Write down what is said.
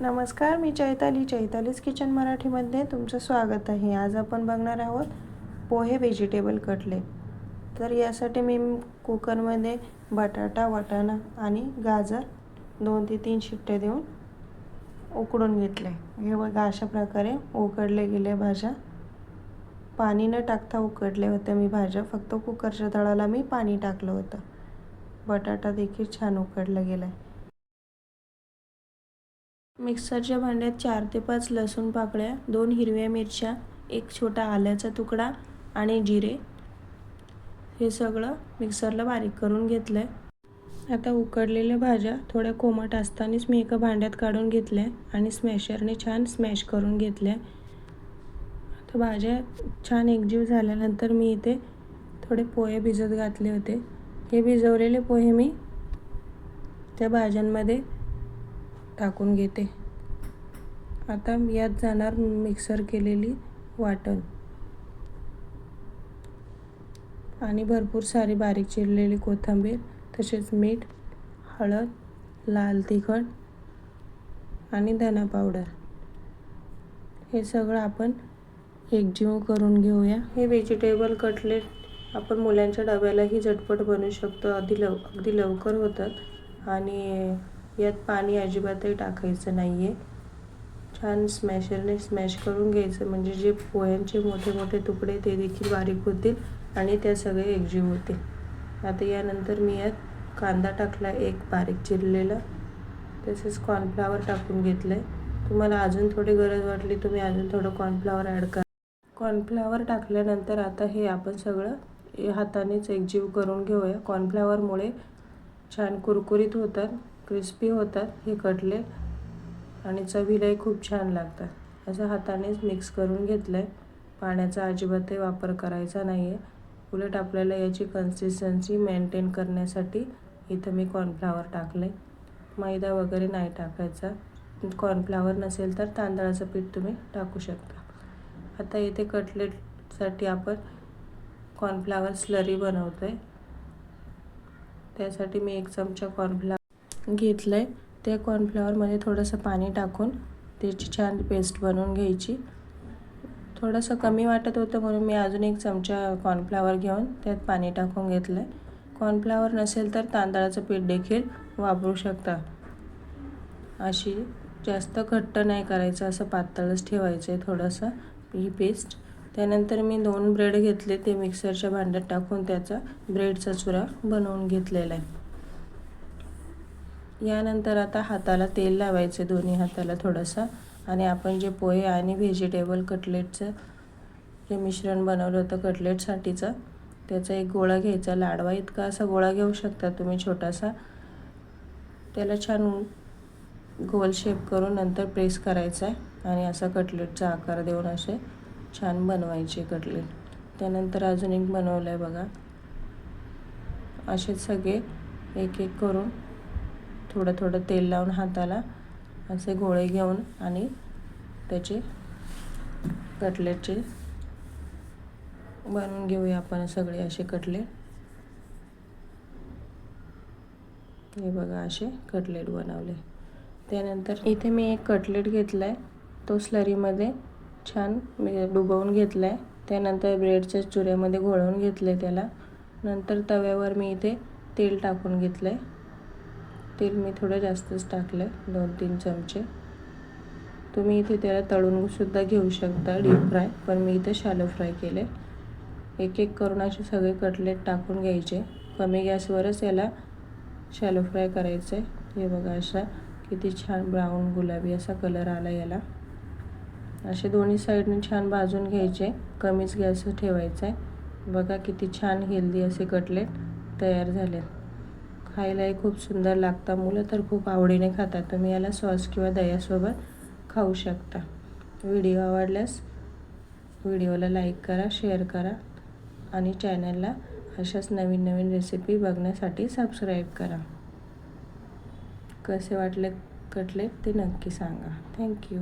नमस्कार मी चैताली चैतालीज किचन मराठीमध्ये तुमचं स्वागत आहे. आज आपण बघणार आहोत पोहे व्हेजिटेबल कटले. तर यासाठी मी कुकरमध्ये बटाटा वाटाणा आणि गाजर दोन ते तीन शिट्टे देऊन उकडून घेतले. हे बघा अशा प्रकारे उकडले गेले भाज्या. पाणी न टाकता उकडले होते मी भाज्या. फक्त कुकरच्या तळाला मी पाणी टाकलं होतं. बटाटा देखील छान उकडला गेला आहे मिक्सरच्या भांड्यात चार ते पाच लसूण पाकळ्या दोन हिरव्या मिरच्या एक छोटा आल्याचा तुकडा आणि जिरे. हे सगळं मिक्सरला बारीक करून घेतलं आहे आता उकडलेल्या भाज्या थोड्या कोमट असतानाच मी एका भांड्यात काढून घेतल्या आणि स्मॅशरने छान स्मॅश करून घेतल्या. आता भाज्या छान एकजीव झाल्यानंतर मी इथे थोडे पोहे भिजत घातले होते. हे भिजवलेले पोहे मी त्या भाज्यांमध्ये टाकून घेते. आता यात जाणार मिक्सर केलेली वाटण. आणि भरपूर सारी बारीक चिरलेली कोथिंबीर तसेच मीठ हळद लाल तिखट आणि धना पावडर. हे सगळं आपण एकजीव करून घेऊया. हे व्हेजिटेबल कटलेट आपण मुलांच्या डब्यालाही झटपट बनवू शकतो. अगदी लव अगदी लवकर होतात. आणि यात पाणी अजिबातही टाकायचं नाही आहे छान स्मॅशरने स्मॅश करून घ्यायचं. म्हणजे जे पोह्यांचे मोठे मोठे तुकडे ते देखील बारीक होतील आणि त्या सगळे एकजीव होतील. आता यानंतर मी यात कांदा टाकला एक बारीक चिरलेला. तसेच कॉर्नफ्लावर टाकून घेतलं आहे तुम्हाला अजून थोडी गरज वाटली तुम्ही अजून थोडं कॉर्नफ्लावर ॲड करा. कॉर्नफ्लावर टाकल्यानंतर आता हे आपण सगळं हातानेच एकजीव करून घेऊया. कॉर्नफ्लावरमुळे छान कुरकुरीत होतात. क्रिस्पी होतात हे कटले आणि चवीलाही खूप छान लागतात. असं हातानेच मिक्स करून घेतलं आहे पाण्याचा अजिबातही वापर करायचा नाही आहे उलट आपल्याला याची कन्सिस्टन्सी मेंटेन करण्यासाठी इथं मी कॉर्नफ्लावर टाकले मैदा वगैरे नाही टाकायचा. कॉर्नफ्लावर नसेल तर तांदळाचं पीठ तुम्ही टाकू शकता. आता इथे कटलेटसाठी आपण कॉर्नफ्लावर स्लरी बनवतो आहे त्यासाठी मी एक चमचा कॉर्नफ्लावर घेतलं आहे त्या कॉर्नफ्लॉवरमध्ये थोडंसं पाणी टाकून त्याची छान पेस्ट बनवून घ्यायची. थोडंसं कमी वाटत होतं म्हणून मी अजून एक चमचा कॉर्नफ्लॉवर घेऊन त्यात पाणी टाकून घेतलं आहे कॉर्नफ्लॉवर नसेल तर तांदळाचं पीठ देखील वापरू शकता. अशी जास्त घट्ट नाही करायचं असं पातळच ठेवायचं आहे थोडंसं ही पेस्ट त्यानंतर मी दोन ब्रेड घेतले ते मिक्सरच्या भांड्यात टाकून त्याचा ब्रेडचा चुरा बनवून घेतलेला आहे. यानंतर आता हाताला तेल लावायचं दोन्ही हाताला थोडंसं. आणि आपण जे पोहे आणि व्हेजिटेबल कटलेटचं जे मिश्रण बनवलं होतं कटलेटसाठीचं त्याचा एक गोळा घ्यायचा. लाडवा इतका असा गोळा घेऊ शकता तुम्ही छोटासा. त्याला छान गोल शेप करून नंतर प्रेस करायचा आहे आणि असा कटलेटचा आकार देऊन असे छान बनवायचे कटलेट. त्यानंतर अजून एक बनवलं आहे बघा. असे सगळे एक एक करून थोडं थोडं तेल लावून हाताला असे गोळे घेऊन आणि त्याचे कटलेटचे बनवून घेऊया आपण सगळे असे कटलेट हे बघा असे कटलेट बनवले. त्यानंतर इथे मी एक कटलेट घेतला आहे तो स्लरीमध्ये छान मी डुबवून घेतला आहे त्यानंतर ब्रेडच्या चुऱ्यामध्ये घोळवून घेतले त्याला. नंतर तव्यावर मी इथे तेल टाकून घेतलं आहे तेल मी थोडं जास्तच टाकलं आहे दोन तीन चमचे. तुम्ही इथे त्याला तळूनसुद्धा घेऊ शकता डीप फ्राय पण मी इथे शालो फ्राय केले एक एक करून असे सगळे कटलेट टाकून घ्यायचे. कमी गॅसवरच याला शॅलो फ्राय करायचं आहे हे बघा अशा किती छान ब्राऊन गुलाबी असा कलर आला याला. असे दोन्ही साईडने छान भाजून घ्यायचे. कमीच गॅस ठेवायचा आहे बघा किती छान हेल्दी असे कटलेट तयार झाले खायलाही खूप सुंदर लागतात मुलं तर खूप आवडीने खातात. तुम्ही याला सॉस किंवा दह्यासोबत खाऊ शकता. व्हिडिओ आवडल्यास व्हिडिओला लाईक करा शेअर करा आणि चॅनलला अशाच नवीन नवीन रेसिपी बघण्यासाठी सबस्क्राईब करा. कसे वाटले कटलेट ते नक्की सांगा. थँक्यू